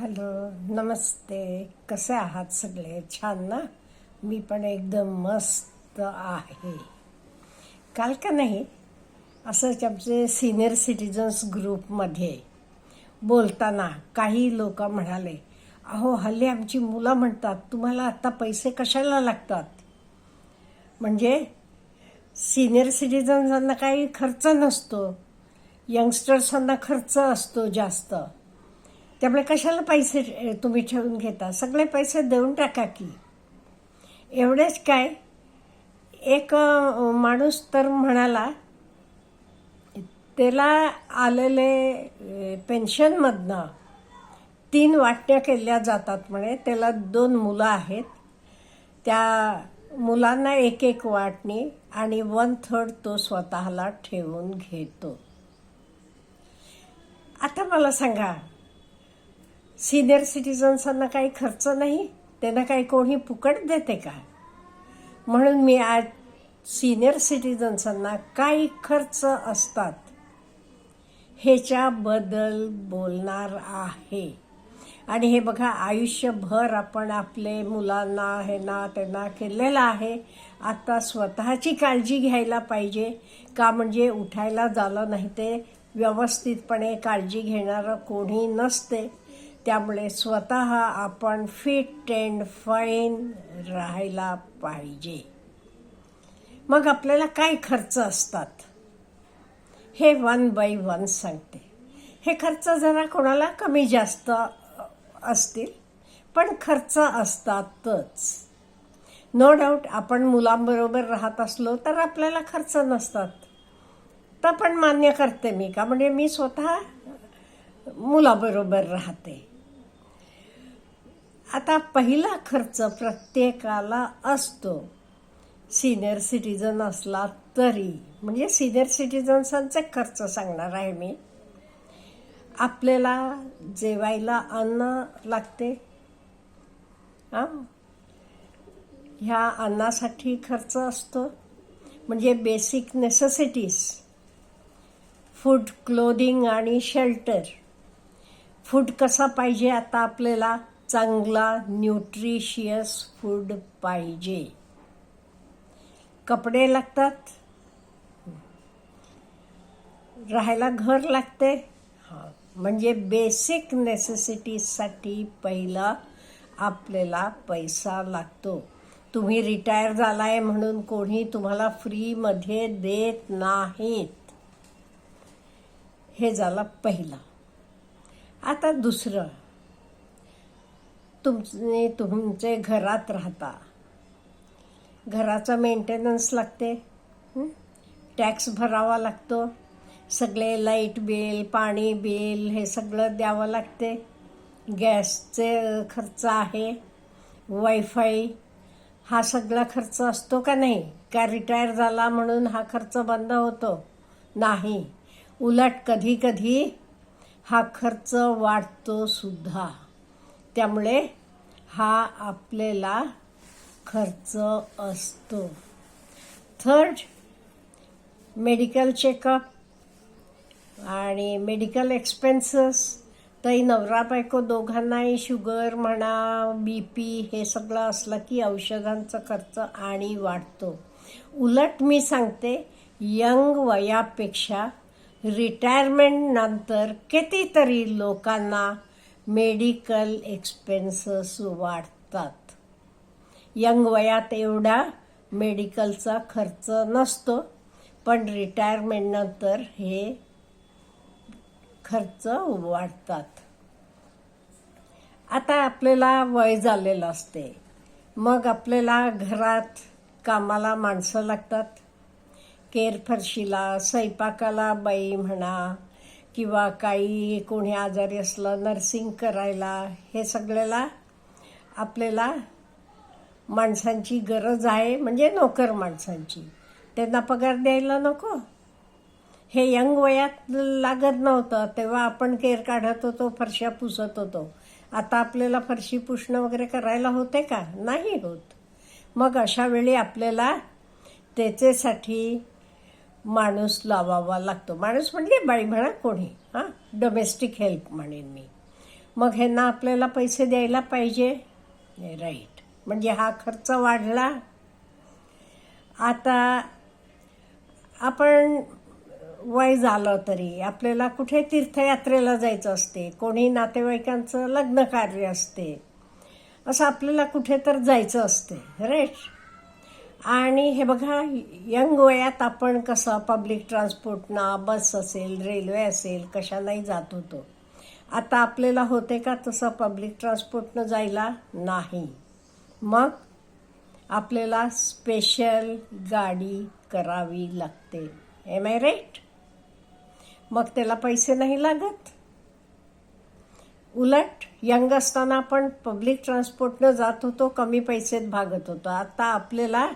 Hello नमस्ते. कसे आहात सगळे? छान ना? मी पण एकदम मस्त आहे. काल का नाही? असंच आमचे सिनियर सिटीजन्स ग्रुपमध्ये बोलताना काही लोक म्हणाले अहो हल्ली आमची मुलं म्हणतात तुम्हाला आत्ता पैसे कशाला लागतात? म्हणजे सिनियर सिटीजन्सांना काही खर्च नसतो. यंगस्टर्सांना खर्च असतो जास्त. त्यामुळे कशाला पैसे तुम्ही ठेवून घेता? सगळे पैसे देऊन टाका की. एवढेच काय? एक माणूस तर म्हणाला त्याला आलेले पेन्शनमधनं तीन वाटण्या केल्या जातात म्हणे. त्याला दोन मुलं आहेत. त्या मुलांना एक एक वाटणी आणि वन थर्ड तो स्वतःला ठेवून घेतो. आता मला सांगा सिनियर सिटीजन्सांना काही खर्च नाही त्यांना काही कोणी फुकट देते का? म्हणून मी आज सिनियर सिटीजन्सांना काही खर्च असतात ह्याच्याबद्दल बोलणार आहे. आणि हे बघा आयुष्यभर आपण आपले मुलांना हे ना त्यांना केलेलं आहे. आता स्वतःची काळजी घ्यायला पाहिजे का म्हणजे उठायला झालं नाही ते व्यवस्थितपणे काळजी घेणारं कोणी नसते. त्यामुळे स्वतः आपण फिट अँड फाईन राहायला पाहिजे. मग आपल्याला काय खर्च असतात? हे वन बाय वन सांगते. हे खर्च जरा कोणाला कमी जास्त असतील पण खर्च असतातच. नो डाऊट आपण मुलांबरोबर राहत असलो तर आपल्याला खर्च नसतात. तर पण मान्य करते मी का? म्हणजे मी स्वतः मुलाबरोबर राहते. आता पहिला खर्च प्रत्येकाला असतो. सिनियर सिटीजन असला तरी. म्हणजे सिनियर सिटीजन्सांचे खर्च सांगणार आहे मी. आपल्याला जेवायला अन्न लागते. हां? ह्या अन्नासाठी खर्च असतो. म्हणजे बेसिक नेसेसिटीज फूड क्लोदिंग आणि शेल्टर फूड कसा पाहिजे आता आपल्याला? चांगला न्यूट्रिशियस फूड पाहिजे. कपडे लागतात. राहायला घर लागते. हां म्हणजे बेसिक नेसेसिटीजसाठी पहिला आपल्याला पैसा लागतो. तुम्ही रिटायर झालाय म्हणून कोणी तुम्हाला फ्रीमध्ये देत नाहीत. हे झालं पहिलं. आता दुसरं. तुमचे तुमचे घरात राहता. घराचा मेंटेनन्स लागते. टॅक्स भरावा लागतो. सगळे लाइट बिल पाणी बिल हे सगळं द्यावं लागते. गॅसचे खर्च आहे. वायफाय हा सगळा खर्च असतो का नाही? का रिटायर झाला म्हणून हा खर्च बंद होतो? नाही. उलट कधी कधी हा खर्च वाढतो सुद्धा. त्यामुळे हा आपल्याला खर्च असतो. थर्ड मेडिकल चेकअप आणि मेडिकल एक्सपेन्सेस तरी नवरा बायको दोघांनाही शुगर म्हणा बी पी हे सगळं असलं की औषधांचा खर्च आणि वाढतो. उलट मी सांगते यंग वयापेक्षा रिटायरमेंटनंतर कितीतरी लोकांना मेडिकल एक्सपेन्सेस वाढतात. यंग वयात एवढा मेडिकलचा खर्च नसतो पण रिटायरमेंटनंतर हे खर्च वाढतात. आता आपल्याला वय झालेलं असते. मग आपल्याला घरात कामाला माणसं लागतात. केरफरशीला स्वयंपाकाला बाई म्हणा किंवा काही कोणी आजारी असलं नर्सिंग करायला हे सगळ्याला आपल्याला माणसांची गरज आहे म्हणजे नोकर माणसांची. त्यांना पगार द्यायला नको. हे यंग वयात लागत नव्हतं तेव्हा आपण केर काढत होतो फरशा पुसत होतो. आता आपल्याला फरशी पुसणं वगैरे करायला होते का? नाही होत. मग अशा वेळी आपल्याला त्याच्यासाठी माणूस लावावा लागतो. माणूस म्हणजे बाई म्हणा कोणी. हां डोमेस्टिक हेल्प म्हणेन मी. मग ह्यांना आपल्याला पैसे द्यायला पाहिजे? राईट म्हणजे हा खर्च वाढला. आता आपण वय झालं तरी आपल्याला कुठे तीर्थयात्रेला जायचं असते? कोणी नातेवाईकांचं लग्न कार्य असते? असं आपल्याला कुठे तर जायचं असते. राईट आणि हे बघा यंग वयात आपण कसं पब्लिक ट्रान्सपोर्टना बस असेल रेल्वे असेल कशालाही जात होतो. आता आपल्याला होते का तसं पब्लिक ट्रान्सपोर्टनं जायला? नाही. मग आपल्याला स्पेशल गाडी करावी लागते. एम आय राईट मग त्याला पैसे नाही लागत? उलट यंग असताना आपण पब्लिक ट्रान्सपोर्टनं जात होतो कमी पैसेत भागत होतो. आता आपल्याला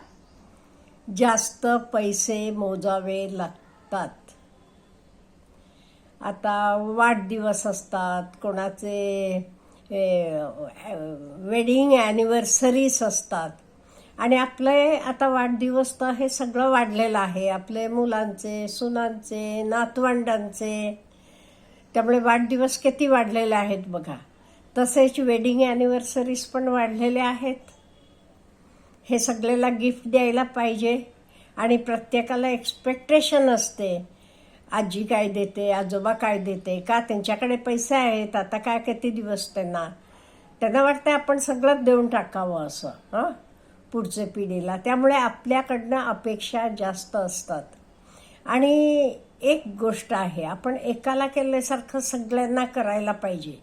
जास्त पैसे मोजावे लागतात. आता वाढदिवस असतात कोणाचे वेडिंग ॲनिव्हर्सरीज असतात. आणि आपले आता वाढदिवस तर हे सगळं वाढलेलं आहे. आपले मुलांचे सुनांचे नातवंडांचे. त्यामुळे वाढदिवस किती वाढलेले आहेत बघा. तसेच वेडिंग ॲनिव्हर्सरीज पण वाढलेले आहेत. हे सगळ्याला गिफ्ट द्यायला पाहिजे आणि प्रत्येकाला एक्सपेक्टेशन असते. आजी काय देते आजोबा काय देते का त्यांच्याकडे पैसे आहेत आता काय किती दिवस त्यांना? त्यांना वाटतं आपण सगळंच देऊन टाकावं असं हां? पुढच्या पिढीला. त्यामुळे आपल्याकडनं अपेक्षा जास्त असतात. आणि एक गोष्ट आहे आपण एकाला केल्यासारखं सगळ्यांना करायला पाहिजे.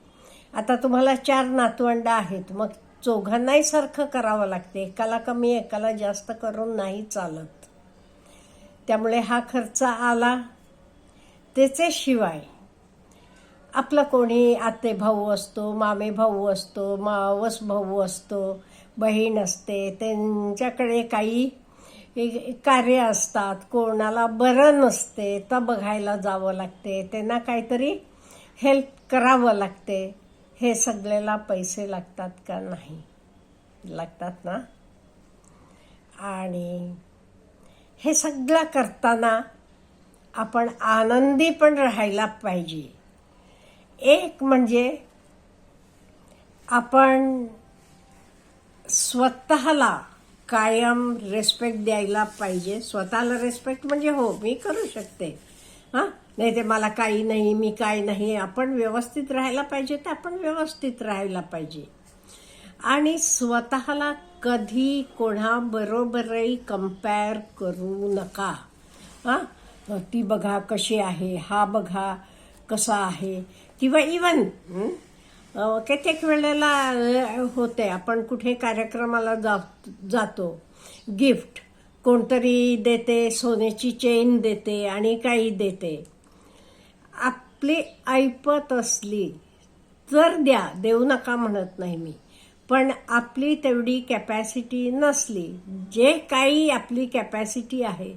आता तुम्हाला चार नातवंड आहेत मग चौघांनाही सारखं करावं लागते. एकाला कमी एकाला जास्त करून नाही चालत. त्यामुळे हा खर्च आला. त्याच्याशिवाय आपलं कोणी आते भाऊ असतो मामे भाऊ असतो मावस भाऊ असतो बहीण असते त्यांच्याकडे काही कार्य असतात. कोणाला बरं नसते तर बघायला जावं लागते. त्यांना काहीतरी हेल्प करावं लागते. हे सगळ्याला पैसे लागतात का नाही? लागतात ना? आणि हे सगळं करताना आपण आनंदी पण राहायला पाहिजे. एक म्हणजे आपण स्वतःला कायम रेस्पेक्ट द्यायला पाहिजे. स्वतःला रेस्पेक्ट म्हणजे हो मी करू शकते. हां? नाही ते मला काही नाही मी काय नाही. आपण व्यवस्थित राहायला पाहिजे तर आपण व्यवस्थित राहायला पाहिजे. आणि स्वतःला कधी कोणाबरोबरही कंपेअर करू नका. हां? ती बघा कशी आहे हा बघा कसा आहे. किंवा इवन कित्येक वेळेला होते आपण कुठे कार्यक्रमाला जा जातो. गिफ्ट कोणतरी देते सोन्याची चेन देते आणि काही देते. आपली ऐपत असली तर द्या देऊ नका म्हणत नाही मी. पण आपली तेवढी कॅपॅसिटी नसली जे काही आपली कॅपॅसिटी आहे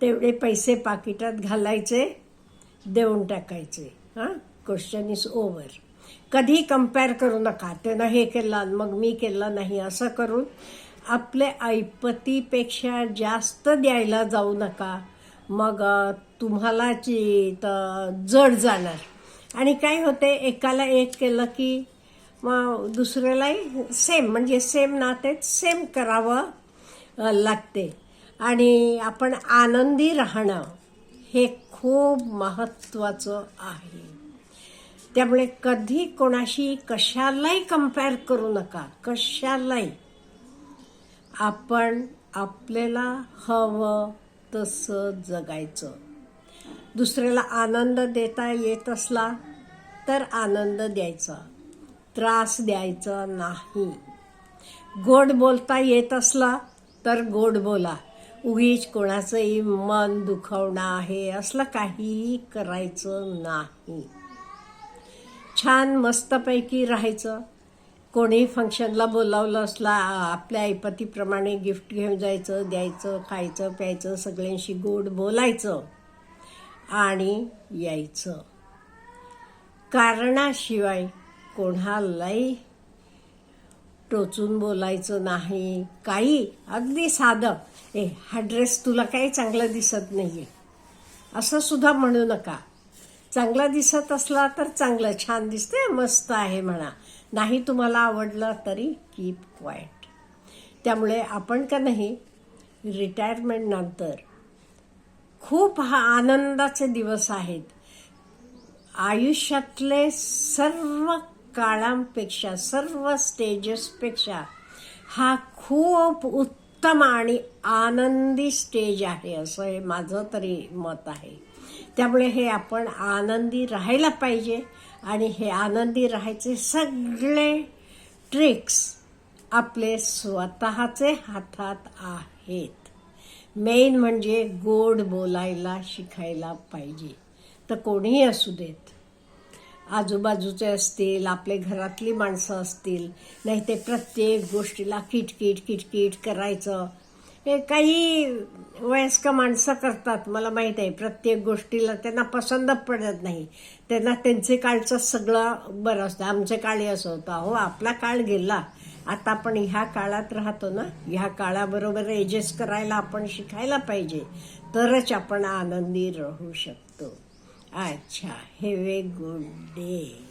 तेवढे पैसे पाकिटात घालायचे देऊन टाकायचे. हां? क्वेश्चन इज ओवर कधी कंपेअर करू नका. त्यानं हे केलं मग मी केलं नाही असं करून आपले ऐपतीपेक्षा जास्त द्यायला जाऊ नका. मग तुम्हाला तर जड जाणार. आणि काय होते एकाला एक केलं की मग दुसऱ्यालाही सेम म्हणजे सेम नातेच सेम करावं लागते. आणि आपण आनंदी राहणं हे खूप महत्त्वाचं आहे. त्यामुळे कधी कोणाशी कशालाही कंपेअर करू नका. कशालाही. आपण आपल्याला हवं तसं जगायचं. दुसऱ्याला आनंद देता येत असला तर आनंद द्यायचा. त्रास द्यायचा नाही. गोड बोलता येत असला तर गोड बोला. उगीच कोणाचंही मन दुखवणं आहे असलं काहीही करायचं नाही. छान मस्तपैकी राहायचं. कोणी फंक्शनला बोलावलं असला आपल्या ऐपतीप्रमाणे गिफ्ट घेऊन जायचं द्यायचं खायचं प्यायचं सगळ्यांशी गोड बोलायचं आणि यायचं. कारणाशिवाय कोणालाही टोचून बोलायचं नाही. काही अगदी साधं. ए हा ड्रेस तुला काही चांगलं दिसत नाही आहे असं सुद्धा म्हणू नका. चांगला दिसत असला तर चांगलं छान दिसते मस्त आहे म्हणा. नाही तुम्हाला आवडलं तरी कीप क्वाईट त्यामुळे आपण का नाही रिटायरमेंटनंतर खूप हा आनंदाचे दिवस आहेत. आयुष्यातले सर्व काळांपेक्षा सर्व स्टेजेसपेक्षा हा खूप उत्तम आणि आनंदी स्टेज आहे असं हे माझं तरी मत आहे. त्यामुळे हे आपण आनंदी राहायला पाहिजे. आणि हे आनंदी राहायचे सगळे ट्रिक्स आपले स्वतःचे हातात आहेत. मेन म्हणजे गोड बोलायला शिकायला पाहिजे. तर कोणीही असू देत. आजूबाजूचे असतील आपले घरातली माणसं असतील नाही ते प्रत्येक गोष्टीला किटकिट किटकिट करायचं. हे काही वयस्क माणसं करतात मला माहीत आहे. प्रत्येक गोष्टीला त्यांना पसंत पडत नाही. त्यांना त्यांचे काळचं सगळं बरं असतं. आमचे काळी असं होतं. हो आपला काळ गेला. आता आपण ह्या काळात राहतो ना ह्या काळाबरोबर एडजस्ट करायला आपण शिकायला पाहिजे. तरच आपण आनंदी राहू शकतो. अच्छा हॅव ए गुड डे